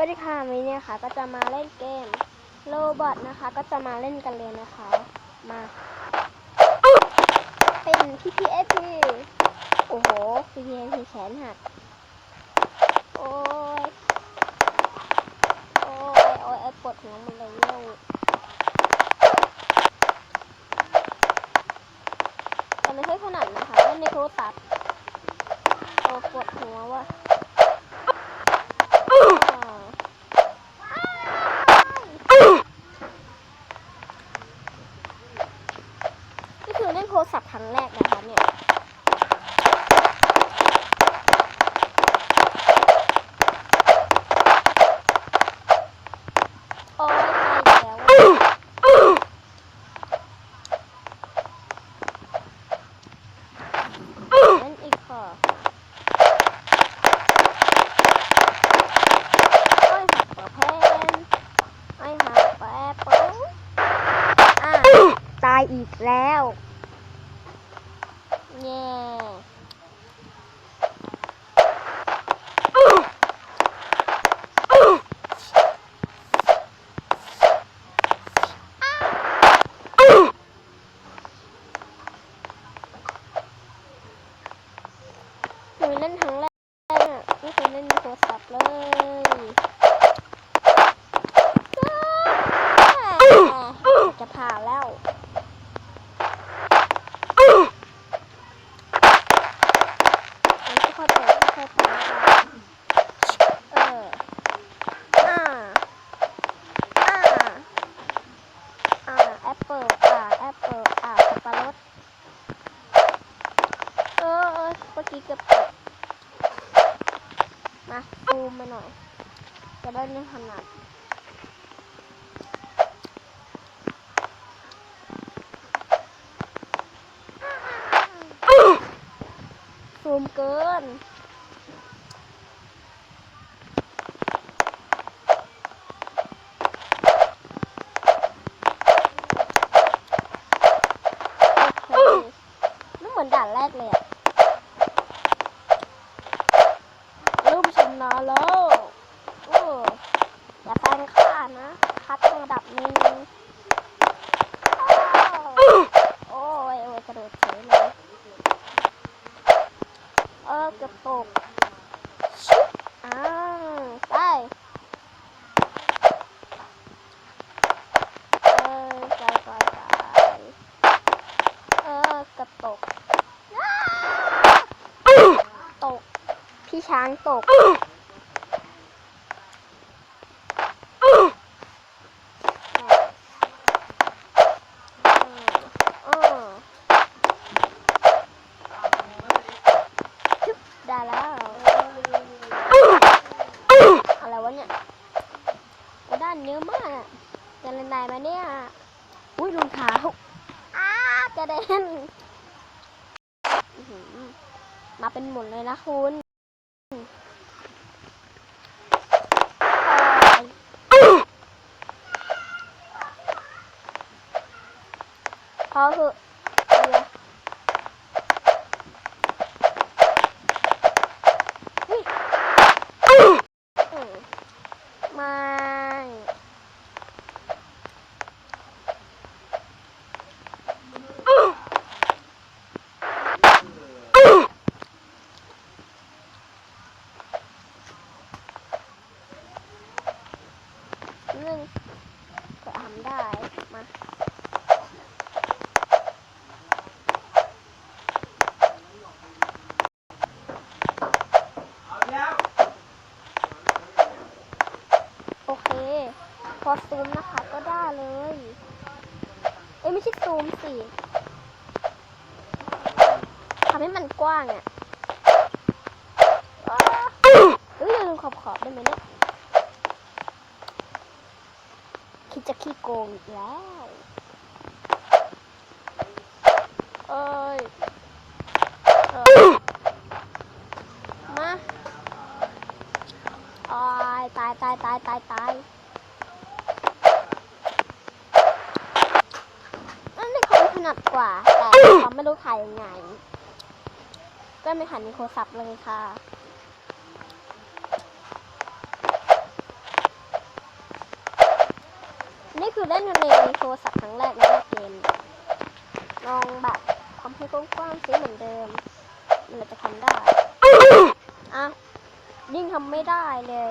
วัสดีค่ะวันนี้เนี่ยค่ะ ก็จะมาเล่นเกมโรบอทนะคะ ก็จะมาเล่นกันเลยนะคะ มาเป็น PPSP โอ้โห PPSP แขนหักโอ้ยโอ้ยโอ้ยปวดหัวมันเลยเนี่ยแต่ไม่ใช่ขนาดนะคะเล่นในโทรศัพท์โอ้ปวดหัวว่ะ นี่คือเล่นโทรศัพท์ครั้งแรกนะคะเนี่ย โอ้ยตายแล้วเล่นอีกค่ะโอ้ยหักเปิดเพนโอ้ยหักแปะเปิ้ลอะตายอีกแล้ว เย่หนูเล่นครั้งแรกอะไม่เคยเล่นในโทรศัพท์เลยจะผ่านแล้ว อันที่ค่อยเปิดค่อยเปิดเออ อ่า อ่า อ่า แอปเปิลอ่า แอปเปิลอ่าสับปะรดเออเออเมื่อกี้เกือบตก มาซูมมาหน่อย จะได้ไม่ถนัดซูมเกินไม่เหมือนด่านแรกเลยอะรูปชำ นาญแล้วโอ้อย่าแซงข้านะคัดระดับนึงโอ้ยโอ้ยกระโดดเฉยเลยเออเกือบตกชุบอ้าวไปเออไปไปไปเออเกือบตกตก พี่ช้างตก จะเล่นได้ไหมเนี่ย อุ้ยรองเท้าอ้ากระเด็นอื้อหือมาเป็นหมุนเลยนะคุณพอเถอะเดี๋ยวเฮ้ยอืมไม่หนึ่งก็ทำได้ มา โอเค พอซูมนะคะก็ได้เลย เอ้ไม่ใช่ซูมสิทำให้มันกว้างอะ่ะอ้าเอ้ยลืมขอบขอบๆได้ไหมเนี่ย คิดจะขี้โกงอีกแล้ว เอ้ยเออมาอาย ตายตายตายตายนั่นในคอมถนัดกว่า แต่คอมไม่รู้ถ่ายยังไง ก็ไม่หันในโทรศัพท์เลยค่ะนี่คือเล่นในโทรศัพท์ครั้งแรกในเกมลองแบบความคิดกว้างๆซิเหมือนเดิม มันจะทำได้ อะ ยิ่งทำไม่ได้เลย